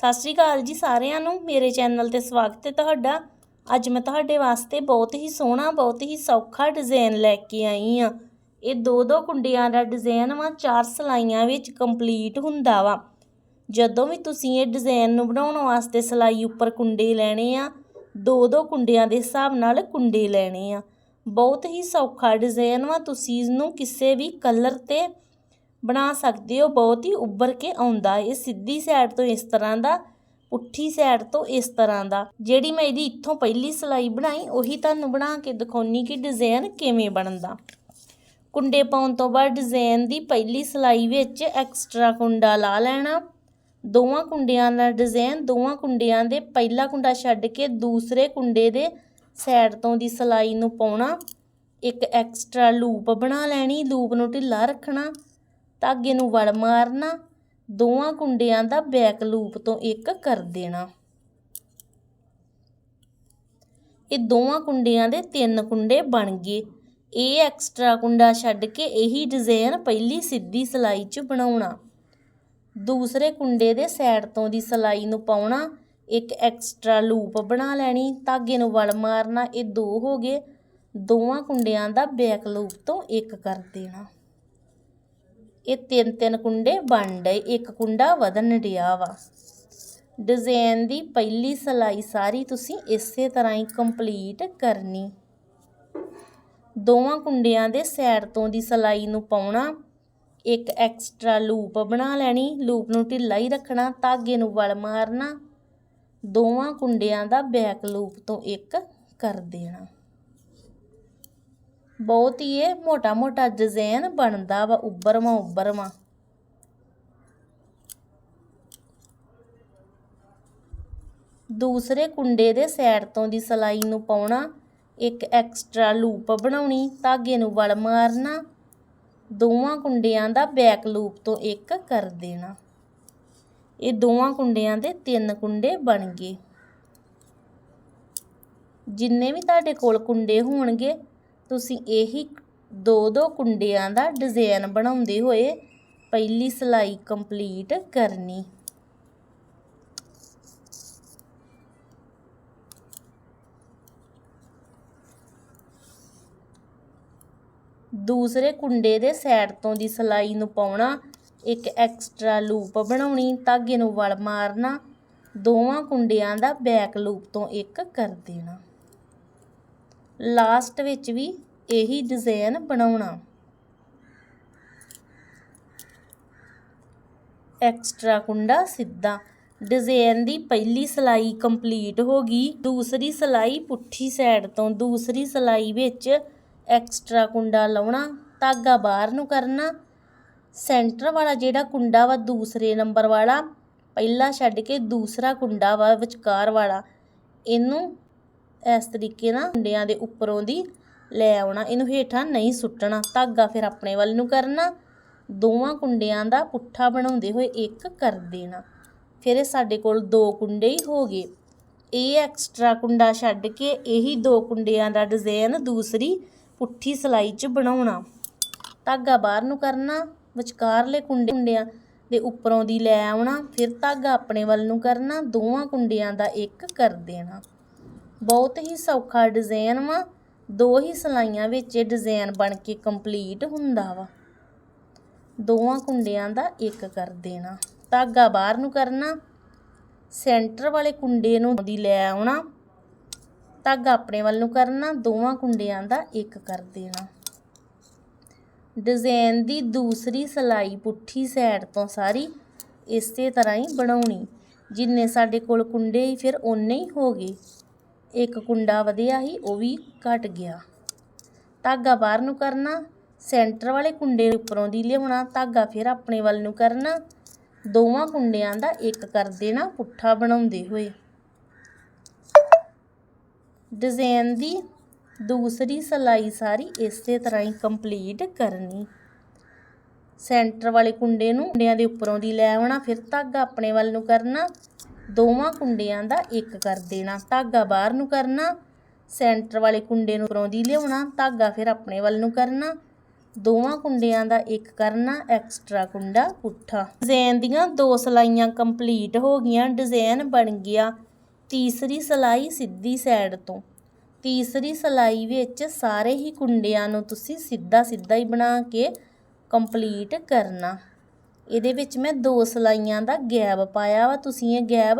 ਸਤਿ ਸ਼੍ਰੀ ਅਕਾਲ ਜੀ ਸਾਰਿਆਂ ਨੂੰ। ਮੇਰੇ ਚੈਨਲ ਤੇ ਸਵਾਗਤ ਹੈ ਤੁਹਾਡਾ। ਅੱਜ ਮੈਂ ਤੁਹਾਡੇ ਵਾਸਤੇ ਬਹੁਤ ਹੀ ਸੋਹਣਾ, ਬਹੁਤ ਹੀ ਸੌਖਾ ਡਿਜ਼ਾਈਨ ਲੈ ਕੇ ਆਈ ਆ ਇਹ ਦੋ ਦੋ ਕੁੰਡਿਆਂ ਦਾ ਡਿਜ਼ਾਈਨ ਵਾ, ਚਾਰ ਸਲਾਈਆਂ ਵਿੱਚ ਕੰਪਲੀਟ ਹੁੰਦਾ ਵਾ। ਜਦੋਂ ਵੀ ਤੁਸੀਂ ਇਹ ਡਿਜ਼ਾਈਨ ਨੂੰ ਬਣਾਉਣ ਵਾਸਤੇ ਸਲਾਈ ਉੱਪਰ ਕੁੰਡੇ ਲੈਣੇ ਆ, ਦੋ ਦੋ ਕੁੰਡਿਆਂ ਦੇ ਹਿਸਾਬ ਨਾਲ ਕੁੰਡੇ ਲੈਣੇ ਆ। ਬਹੁਤ ਹੀ ਸੌਖਾ ਡਿਜ਼ਾਈਨ ਵਾ, ਤੁਸੀਂ ਇਹਨੂੰ ਕਿਸੇ ਵੀ ਕਲਰ ਤੇ ਬਣਾ ਸਕਦੇ ਹੋ, ਬਹੁਤ ਹੀ ਉੱਭਰ ਕੇ ਆਉਂਦਾ ਇਹ, ਸਿੱਧੀ ਸਾਈਡ ਤੋਂ ਇਸ ਤਰ੍ਹਾਂ ਦਾ, ਪੁੱਠੀ ਸਾਈਡ ਤੋਂ ਇਸ ਤਰ੍ਹਾਂ ਦਾ। ਜਿਹੜੀ ਮੈਂ ਇਹਦੀ ਇੱਥੋਂ ਪਹਿਲੀ ਸਲਾਈ ਬਣਾਈ, ਉਹੀ ਤੁਹਾਨੂੰ ਬਣਾ ਕੇ ਦਿਖਾਉਣੀ ਕਿ ਡਿਜ਼ਾਈਨ ਕਿਵੇਂ ਬਣਦਾ। ਕੁੰਡੇ ਪਾਉਣ ਤੋਂ ਬਾਅਦ ਡਿਜ਼ਾਈਨ ਦੀ ਪਹਿਲੀ ਸਲਾਈ ਵਿੱਚ ਐਕਸਟਰਾ ਕੁੰਡਾ ਲਾ ਲੈਣਾ। ਦੋਵਾਂ ਕੁੰਡਿਆਂ ਦਾ ਡਿਜ਼ਾਈਨ ਦੋਵਾਂ ਕੁੰਡਿਆਂ ਦੇ ਪਹਿਲਾ ਕੁੰਡਾ ਛੱਡ ਕੇ ਦੂਸਰੇ ਕੁੰਡੇ ਦੇ ਸਾਈਡ ਤੋਂ ਦੀ ਸਲਾਈ ਨੂੰ ਪਾਉਣਾ। ਇੱਕ ਐਕਸਟਰਾ ਲੂਪ ਬਣਾ ਲੈਣੀ ਲੂਪ ਨੂੰ ਢਿੱਲਾ ਰੱਖਣਾ। ਧਾਗੇ ਨੂੰ ਵੜ ਮਾਰਨਾ, ਦੋਵਾਂ ਕੁੰਡਿਆਂ ਦਾ ਬੈਕ ਲੂਪ ਤੋਂ ਇੱਕ ਕਰ ਦੇਣਾ। ਇਹ ਦੋਵਾਂ ਕੁੰਡਿਆਂ ਦੇ ਤਿੰਨ ਕੁੰਡੇ ਬਣ ਗਏ। ਇਹ ਐਕਸਟਰਾ ਕੁੰਡਾ ਛੱਡ ਕੇ ਇਹੀ ਡਿਜ਼ਾਈਨ ਪਹਿਲੀ ਸਿੱਧੀ ਸਲਾਈ 'ਚ ਬਣਾਉਣਾ। ਦੂਸਰੇ ਕੁੰਡੇ ਦੇ ਸਾਈਡ ਤੋਂ ਦੀ ਸਲਾਈ ਨੂੰ ਪਾਉਣਾ, ਇੱਕ ਐਕਸਟਰਾ ਲੂਪ ਬਣਾ ਲੈਣੀ, ਧਾਗੇ ਨੂੰ ਵੜ ਮਾਰਨਾ, ਇਹ ਦੋ ਹੋ ਗਏ। ਦੋਵਾਂ ਕੁੰਡਿਆਂ ਦਾ ਬੈਕ ਲੂਪ ਤੋਂ ਇੱਕ ਕਰ ਦੇਣਾ। ਇਹ ਤਿੰਨ ਤਿੰਨ ਕੁੰਡੇ ਬਣ ਡਏ, ਇੱਕ ਕੁੰਡਾ ਵਧਣ ਡਿਆ ਵਾ। ਡਿਜ਼ਾਈਨ ਦੀ ਪਹਿਲੀ ਸਲਾਈ ਸਾਰੀ ਤੁਸੀਂ ਇਸੇ ਤਰ੍ਹਾਂ ਹੀ ਕੰਪਲੀਟ ਕਰਨੀ। ਦੋਵਾਂ ਕੁੰਡਿਆਂ ਦੇ ਸਾਈਡ ਤੋਂ ਦੀ ਸਲਾਈ ਨੂੰ ਪਾਉਣਾ, ਇੱਕ ਐਕਸਟਰਾ ਲੂਪ ਬਣਾ ਲੈਣੀ ਲੂਪ ਨੂੰ ਢਿੱਲਾ ਹੀ ਰੱਖਣਾ, ਧਾਗੇ ਨੂੰ ਵਲ ਮਾਰਨਾ। ਦੋਵਾਂ ਕੁੰਡਿਆਂ ਦਾ ਬੈਕ ਲੂਪ ਤੋਂ ਇੱਕ ਕਰ ਦੇਣਾ। ਬਹੁਤ ਹੀ ਇਹ ਮੋਟਾ ਮੋਟਾ ਡਿਜ਼ਾਈਨ ਬਣਦਾ ਵਾ, ਉੱਭਰਵਾਂ ਉੱਭਰਵਾਂ। ਦੂਸਰੇ ਕੁੰਡੇ ਦੇ ਸਾਈਡ ਤੋਂ ਦੀ ਸਲਾਈ ਨੂੰ ਪਾਉਣਾ, ਇੱਕ ਐਕਸਟਰਾ ਲੂਪ ਬਣਾਉਣੀ, ਧਾਗੇ ਨੂੰ ਵਲ ਮਾਰਨਾ, ਦੋਵਾਂ ਕੁੰਡਿਆਂ ਦਾ ਬੈਕ ਲੂਪ ਤੋਂ ਇੱਕ ਕਰ ਦੇਣਾ। ਇਹ ਦੋਵਾਂ ਕੁੰਡਿਆਂ ਦੇ ਤਿੰਨ ਕੁੰਡੇ ਬਣ ਗਏ। ਜਿੰਨੇ ਵੀ ਤੁਹਾਡੇ ਕੋਲ ਕੁੰਡੇ ਹੋਣਗੇ ਤੁਸੀਂ ਇਹੀ ਦੋ ਦੋ ਕੁੰਡਿਆਂ ਦਾ ਡਿਜ਼ਾਈਨ ਬਣਾਉਂਦੇ ਹੋਏ ਪਹਿਲੀ ਸਲਾਈ ਕੰਪਲੀਟ ਕਰਨੀ। ਦੂਸਰੇ ਕੁੰਡੇ ਦੇ ਸਾਈਡ ਤੋਂ ਦੀ ਸਲਾਈ ਨੂੰ ਪਾਉਣਾ, ਇੱਕ ਐਕਸਟਰਾ ਲੂਪ ਬਣਾਉਣੀ, ਧਾਗੇ ਨੂੰ ਵਲ ਮਾਰਨਾ, ਦੋਵਾਂ ਕੁੰਡਿਆਂ ਦਾ ਬੈਕ ਲੂਪ ਤੋਂ ਇੱਕ ਕਰ ਦੇਣਾ। ਲਾਸਟ ਵਿੱਚ ਵੀ ਇਹੀ ਡਿਜ਼ਾਈਨ ਬਣਾਉਣਾ। ਐਕਸਟਰਾ ਕੁੰਡਾ ਸਿੱਧਾ। ਡਿਜ਼ਾਈਨ ਦੀ ਪਹਿਲੀ ਸਲਾਈ ਕੰਪਲੀਟ ਹੋ ਗਈ। ਦੂਸਰੀ ਸਲਾਈ ਪੁੱਠੀ ਸਾਈਡ ਤੋਂ ਦੂਸਰੀ ਸਲਾਈ ਵਿੱਚ ਐਕਸਟਰਾ ਕੁੰਡਾ ਲਾਉਣਾ, ਧਾਗਾ ਬਾਹਰ ਨੂੰ ਕਰਨਾ। ਸੈਂਟਰ ਵਾਲਾ ਜਿਹੜਾ ਕੁੰਡਾ ਵਾ ਦੂਸਰੇ ਨੰਬਰ ਵਾਲਾ, ਪਹਿਲਾ ਛੱਡ ਕੇ ਦੂਸਰਾ ਕੁੰਡਾ ਵਾ ਵਿਚਕਾਰ ਵਾਲਾ। ਇਹਨੂੰ ਇਸ ਤਰੀਕੇ ਨਾਲ ਕੁੰਡਿਆਂ ਦੇ ਉੱਪਰੋਂ ਦੀ ਲੈ ਆਉਣਾ, ਇਹਨੂੰ ਹੇਠਾਂ ਨਹੀਂ ਸੁੱਟਣਾ। ਧਾਗਾ ਫਿਰ ਆਪਣੇ ਵੱਲ ਨੂੰ ਕਰਨਾ, ਦੋਵਾਂ ਕੁੰਡਿਆਂ ਦਾ ਪੁੱਠਾ ਬਣਾਉਂਦੇ ਹੋਏ ਇੱਕ ਕਰ ਦੇਣਾ। ਫਿਰ ਇਹ ਸਾਡੇ ਕੋਲ ਦੋ ਕੁੰਡੇ ਹੀ ਹੋ ਗਏ। ਇਹ ਐਕਸਟਰਾ ਕੁੰਡਾ ਛੱਡ ਕੇ ਇਹੀ ਦੋ ਕੁੰਡਿਆਂ ਦਾ ਡਿਜ਼ਾਈਨ ਦੂਸਰੀ ਪੁੱਠੀ ਸਲਾਈ 'ਚ ਬਣਾਉਣਾ। ਧਾਗਾ ਬਾਹਰ ਨੂੰ ਕਰਨਾ, ਵਿਚਕਾਰਲੇ ਕੁੰਡੇ ਕੁੰਡਿਆਂ ਦੇ ਉੱਪਰੋਂ ਦੀ ਲੈ ਆਉਣਾ, ਫਿਰ ਧਾਗਾ ਆਪਣੇ ਵੱਲ ਨੂੰ ਕਰਨਾ, ਦੋਵਾਂ ਕੁੰਡਿਆਂ ਦਾ ਇੱਕ ਕਰ ਦੇਣਾ। ਬਹੁਤ ਹੀ ਸੌਖਾ ਡਿਜ਼ਾਈਨ ਵਾ। ਦੋ ਹੀ ਸਲਾਈਆਂ ਵਿੱਚ ਇਹ ਡਿਜ਼ਾਈਨ ਬਣ ਕੇ ਕੰਪਲੀਟ ਹੁੰਦਾ ਵਾ। ਦੋਵਾਂ ਕੁੰਡਿਆਂ ਦਾ ਇੱਕ ਕਰ ਦੇਣਾ। ਧਾਗਾ ਬਾਹਰ ਨੂੰ ਕਰਨਾ ਸੈਂਟਰ ਵਾਲੇ ਕੁੰਡੇ ਨੂੰ ਦੀ ਲੈ ਆਉਣਾ, ਧਾਗਾ ਆਪਣੇ ਵੱਲ ਨੂੰ ਕਰਨਾ, ਦੋਵਾਂ ਕੁੰਡਿਆਂ ਦਾ ਇੱਕ ਕਰ ਦੇਣਾ। ਡਿਜ਼ਾਈਨ ਦੀ ਦੂਸਰੀ ਸਲਾਈ ਪੁੱਠੀ ਸਾਈਡ ਤੋਂ ਸਾਰੀ ਇਸੇ ਤਰ੍ਹਾਂ ਹੀ ਬਣਾਉਣੀ। ਜਿੰਨੇ ਸਾਡੇ ਕੋਲ ਕੁੰਡੇ ਹੀ ਫਿਰ ਓਨੇ ਹੀ ਹੋ ਗਏ। ਇੱਕ ਕੁੰਡਾ ਵਧਿਆ ਸੀ, ਉਹ ਵੀ ਘਟ ਗਿਆ। ਧਾਗਾ ਬਾਹਰ ਨੂੰ ਕਰਨਾ, ਸੈਂਟਰ ਵਾਲੇ ਕੁੰਡੇ ਉੱਪਰੋਂ ਦੀ ਲਿਆਉਣਾ, ਧਾਗਾ ਫਿਰ ਆਪਣੇ ਵੱਲ ਨੂੰ ਕਰਨਾ। ਦੋਵਾਂ ਕੁੰਡਿਆਂ ਦਾ ਇੱਕ ਕਰ ਦੇਣਾ, ਪੁੱਠਾ ਬਣਾਉਂਦੇ ਹੋਏ। ਡਿਜ਼ਾਈਨ ਦੀ ਦੂਸਰੀ ਸਲਾਈ ਸਾਰੀ ਇਸੇ ਤਰ੍ਹਾਂ ਹੀ ਕੰਪਲੀਟ ਕਰਨੀ। ਸੈਂਟਰ ਵਾਲੇ ਕੁੰਡੇ ਨੂੰ ਕੁੰਡਿਆਂ ਦੇ ਉੱਪਰੋਂ ਦੀ ਲੈ ਆਉਣਾ, ਫਿਰ ਧਾਗਾ ਆਪਣੇ ਵੱਲ ਨੂੰ ਕਰਨਾ। ਦੋਵਾਂ ਕੁੰਡਿਆਂ ਦਾ ਇੱਕ ਕਰ ਦੇਣਾ। ਧਾਗਾ ਬਾਹਰ ਨੂੰ ਕਰਨਾ, ਸੈਂਟਰ ਵਾਲੇ ਕੁੰਡੇ ਨੂੰ ਉੱਪਰੋਂ ਦੀ ਲਿਆਉਣਾ, ਧਾਗਾ ਫਿਰ ਆਪਣੇ ਵੱਲ ਨੂੰ ਕਰਨਾ। ਦੋਵਾਂ ਕੁੰਡਿਆਂ ਦਾ ਇੱਕ ਕਰਨਾ, ਐਕਸਟਰਾ ਕੁੰਡਾ ਪੁੱਠਾ। ਡਿਜ਼ਾਈਨ ਦੀਆਂ ਦੋ ਸਲਾਈਆਂ ਕੰਪਲੀਟ ਹੋ ਗਈਆਂ, ਡਿਜ਼ਾਈਨ ਬਣ ਗਿਆ। ਤੀਸਰੀ ਸਲਾਈ ਸਿੱਧੀ ਸਾਈਡ ਤੋਂ। ਤੀਸਰੀ ਸਲਾਈ ਵਿੱਚ ਸਾਰੇ ਹੀ ਕੁੰਡਿਆਂ ਨੂੰ ਤੁਸੀਂ ਸਿੱਧਾ ਸਿੱਧਾ ਹੀ ਬਣਾ ਕੇ ਕੰਪਲੀਟ ਕਰਨਾ। ਇਹਦੇ ਵਿੱਚ ਮੈਂ ਦੋ ਸਲਾਈਆਂ ਦਾ ਗੈਪ ਪਾਇਆ ਵਾ। ਤੁਸੀਂ ਇਹ ਗੈਪ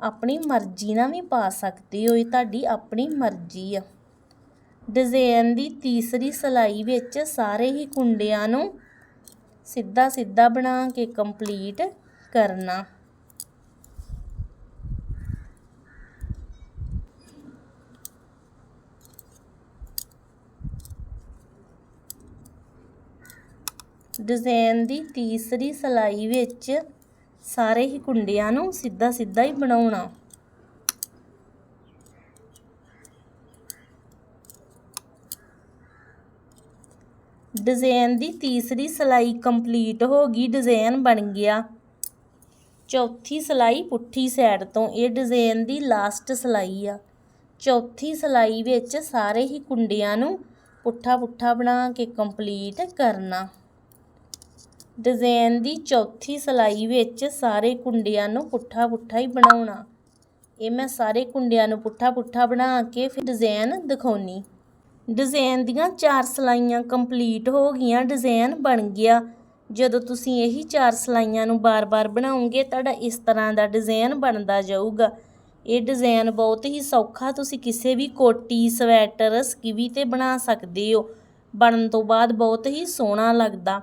ਆਪਣੀ ਮਰਜ਼ੀ ਨਾਲ ਵੀ ਪਾ ਸਕਦੇ ਹੋ, ਇਹ ਤੁਹਾਡੀ ਆਪਣੀ ਮਰਜ਼ੀ ਆ। ਡਿਜ਼ਾਈਨ ਦੀ ਤੀਸਰੀ ਸਲਾਈ ਵਿੱਚ ਸਾਰੇ ਹੀ ਕੁੰਡਿਆਂ ਨੂੰ ਸਿੱਧਾ ਸਿੱਧਾ ਬਣਾ ਕੇ ਕੰਪਲੀਟ ਕਰਨਾ। ਡਿਜ਼ਾਈਨ ਦੀ ਤੀਸਰੀ ਸਲਾਈ ਵਿੱਚ ਸਾਰੇ ਹੀ ਕੁੰਡਿਆਂ ਨੂੰ ਸਿੱਧਾ ਸਿੱਧਾ ਹੀ ਬਣਾਉਣਾ। ਡਿਜ਼ਾਈਨ ਦੀ ਤੀਸਰੀ ਸਲਾਈ ਕੰਪਲੀਟ ਹੋ ਗਈ ਡਿਜ਼ਾਈਨ ਬਣ ਗਿਆ। ਚੌਥੀ ਸਲਾਈ ਪੁੱਠੀ ਸਾਈਡ ਤੋਂ, ਇਹ ਡਿਜ਼ਾਈਨ ਦੀ ਲਾਸਟ ਸਲਾਈ ਆ। ਚੌਥੀ ਸਲਾਈ ਵਿੱਚ ਸਾਰੇ ਹੀ ਕੁੰਡਿਆਂ ਨੂੰ ਪੁੱਠਾ ਪੁੱਠਾ ਬਣਾ ਕੇ ਕੰਪਲੀਟ ਕਰਨਾ। ਡਿਜ਼ਾਈਨ ਦੀ ਚੌਥੀ ਸਲਾਈ ਵਿੱਚ ਸਾਰੇ ਕੁੰਡਿਆਂ ਨੂੰ ਪੁੱਠਾ ਪੁੱਠਾ ਹੀ ਬਣਾਉਣਾ। ਇਹ ਮੈਂ ਸਾਰੇ ਕੁੰਡਿਆਂ ਨੂੰ ਪੁੱਠਾ ਪੁੱਠਾ ਬਣਾ ਕੇ ਫਿਰ ਡਿਜ਼ਾਈਨ ਦਿਖਾਉਣੀ। ਡਿਜ਼ਾਈਨ ਦੀਆਂ ਚਾਰ ਸਲਾਈਆਂ ਕੰਪਲੀਟ ਹੋ ਗਈਆਂ, ਡਿਜ਼ਾਈਨ ਬਣ ਗਿਆ। ਜਦੋਂ ਤੁਸੀਂ ਇਹੀ ਚਾਰ ਸਲਾਈਆਂ ਨੂੰ ਬਾਰ-ਬਾਰ ਬਣਾਉਂਗੇ ਤੁਹਾਡਾ ਇਸ ਤਰ੍ਹਾਂ ਦਾ ਡਿਜ਼ਾਈਨ ਬਣਦਾ ਜਾਊਗਾ। ਇਹ ਡਿਜ਼ਾਈਨ ਬਹੁਤ ਹੀ ਸੌਖਾ, ਤੁਸੀਂ ਕਿਸੇ ਵੀ ਕੋਟੀ, ਸਵੈਟਰ, ਸਕਿਵੀ ਤੇ ਬਣਾ ਸਕਦੇ ਹੋ। ਬਣਨ ਤੋਂ ਬਾਅਦ ਬਹੁਤ ਹੀ ਸੋਹਣਾ ਲੱਗਦਾ।